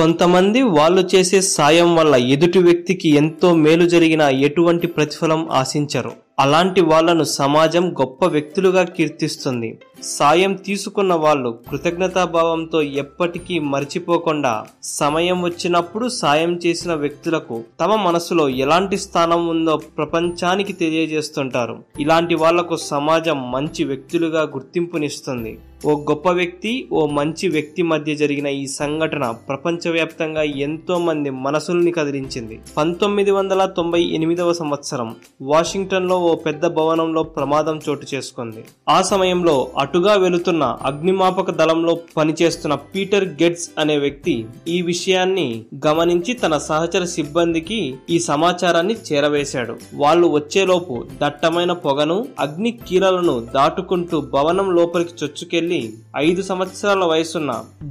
కొంతమంది వాళ్ళు చేసే సాయం వల్ల ఎదుటి వ్యక్తికి ఎంతో మేలు జరిగినా ఎటువంటి ప్రతిఫలం ఆశించరు. అలాంటి వాళ్ళను సమాజం గొప్ప వ్యక్తులుగా కీర్తిస్తుంది. సాయం తీసుకున్న వాళ్ళు కృతజ్ఞతాభావంతో ఎప్పటికీ మర్చిపోకుండా సమయం వచ్చినప్పుడు సాయం చేసిన వ్యక్తులకు తమ మనసులో ఎలాంటి స్థానం ఉందో ప్రపంచానికి తెలియజేస్తుంటారు. ఇలాంటి వాళ్ళకు సమాజం మంచి వ్యక్తులుగా గుర్తింపునిస్తుంది. ఓ గొప్ప వ్యక్తి ఓ మంచి వ్యక్తి మధ్య జరిగిన ఈ సంఘటన ప్రపంచవ్యాప్తంగా ఎంతో మంది మనసుల్ని కదిలించింది. పంతొమ్మిది వందల తొంభై ఎనిమిదవ సంవత్సరం వాషింగ్టన్లో ఓ ఓ పెద్ద భవనంలో ప్రమాదం చోటు చేసుకుంది. ఆ సమయంలో అటుగా వెళుతున్న అగ్నిమాపక దళంలో పనిచేస్తున్న పీటర్ గెట్స్ అనే వ్యక్తి ఈ విషయాన్ని గమనించి తన సహచర సిబ్బందికి ఈ సమాచారాన్ని చేరవేశాడు. వాళ్ళు వచ్చేలోపు దట్టమైన పొగను అగ్ని కీలలను దాటుకుంటూ భవనం లోపలికి చొచ్చుకెళ్ళి ఐదు సంవత్సరాల వయసున్న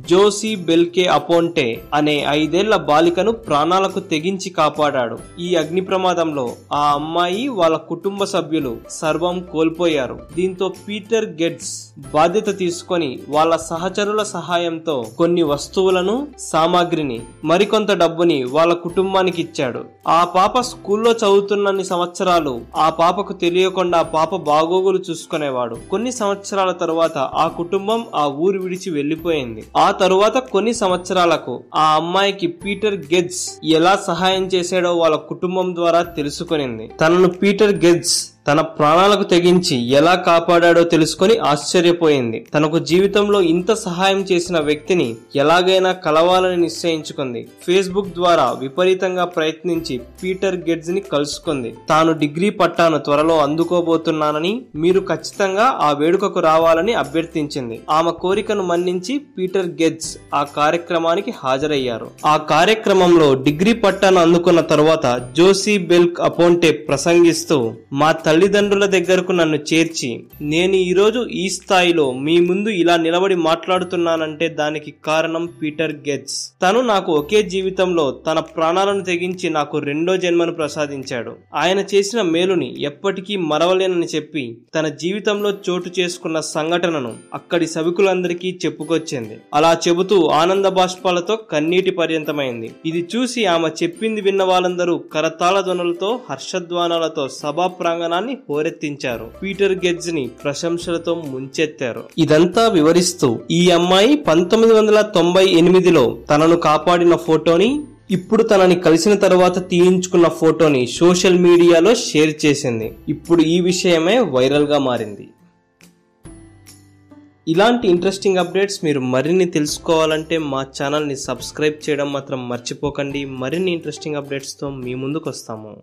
జోసి బెల్కే అపోంటే అనే ఐదేళ్ళ బాలికను ప్రాణాలకు తెగించి కాపాడాడు. ఈ అగ్ని ప్రమాదంలో ఆ అమ్మాయి వాళ్ళ కుటుంబ కుటుంబ సభ్యులు సర్వం కోల్పోయారు. దీంతో పీటర్ గెట్స్ బాధ్యత తీసుకొని వాళ్ళ సహచరుల సహాయంతో కొన్ని వస్తువులను సామాగ్రిని మరికొంత డబ్బుని వాళ్ళ కుటుంబానికి ఇచ్చాడు. ఆ పాప స్కూల్లో చదువుతున్నన్ని సంవత్సరాలు ఆ పాపకు తెలియకుండా పాప బాగోగులు చూసుకునేవాడు. కొన్ని సంవత్సరాల తరువాత ఆ కుటుంబం ఆ ఊరు విడిచి వెళ్ళిపోయింది ఆ తరువాత కొన్ని సంవత్సరాలకు ఆ అమ్మాయికి పీటర్ గెడ్స్ ఎలా సహాయం చేశాడో వాళ్ళ కుటుంబం ద్వారా తెలుసుకునింది. తనను పీటర్ గెడ్స్ it's తన ప్రాణాలకు తెగించి ఎలా కాపాడాడో తెలుసుకొని ఆశ్చర్యపోయింది. తనకు జీవితంలో ఇంత సహాయం చేసిన వ్యక్తిని ఎలాగైనా కలవాలని నిశ్చయించుకుంది. ఫేస్బుక్ ద్వారా విపరీతంగా ప్రయత్నించి పీటర్ గెడ్జ్ని కలుసుకుంది. తాను డిగ్రీ పట్టాను త్వరలో అందుకోబోతున్నానని మీరు ఖచ్చితంగా ఆ వేడుకకు రావాలని అభ్యర్థించింది. ఆమె కోరికను మన్నించి పీటర్ గెడ్జ్ ఆ కార్యక్రమానికి హాజరయ్యారు. ఆ కార్యక్రమంలో డిగ్రీ పట్టాను అందుకున్న తరువాత జోసీ బెల్క్ అపోంటే ప్రసంగిస్తూ మా తల్లి తల్లిదండ్రుల దగ్గరకు నన్ను చేర్చి నేను ఈరోజు ఈ స్థాయిలో మీ ముందు ఇలా నిలబడి మాట్లాడుతున్నానంటే దానికి కారణం పీటర్ గెట్స్. తను నాకు ఒకే జీవితంలో తన ప్రాణాలను తెగించి నాకు రెండో జన్మను ప్రసాదించాడు. ఆయన చేసిన మేలుని ఎప్పటికీ మరవలేనని చెప్పి తన జీవితంలో చోటు చేసుకున్న సంఘటనను అక్కడి సభికులందరికీ చెప్పుకొచ్చింది. అలా చెబుతూ ఆనంద బాష్పాలతో కన్నీటి పర్యంతమైంది. ఇది చూసి ఆమె చెప్పింది విన్న వాళ్ళందరూ కరతాళ ధ్వనులతో హర్షధ్వానాలతో సభా ప్రాంగణాన్ని హోరెత్తించారు. పీటర్ గెడ్జ్ని ప్రశంసలతో ముంచెత్తారు. ఇదంతా వివరిస్తూ ఈ అమ్మాయి పంతొమ్మిది వందల తొంభై ఎనిమిదిలో తనను కాపాడిన ఫోటోని ఇప్పుడు తనని కలిసిన తర్వాత తీయించుకున్న ఫోటోని సోషల్ మీడియాలో షేర్ చేసింది. ఇప్పుడు ఈ విషయమే వైరల్గా మారింది. ఇలాంటి ఇంట్రెస్టింగ్ అప్డేట్స్ మీరు మరిన్ని తెలుసుకోవాలంటే మా ఛానల్ని సబ్స్క్రైబ్ చేయడం మాత్రం మర్చిపోకండి. మరిన్ని ఇంట్రెస్టింగ్ అప్డేట్స్తో మీ ముందుకు వస్తాము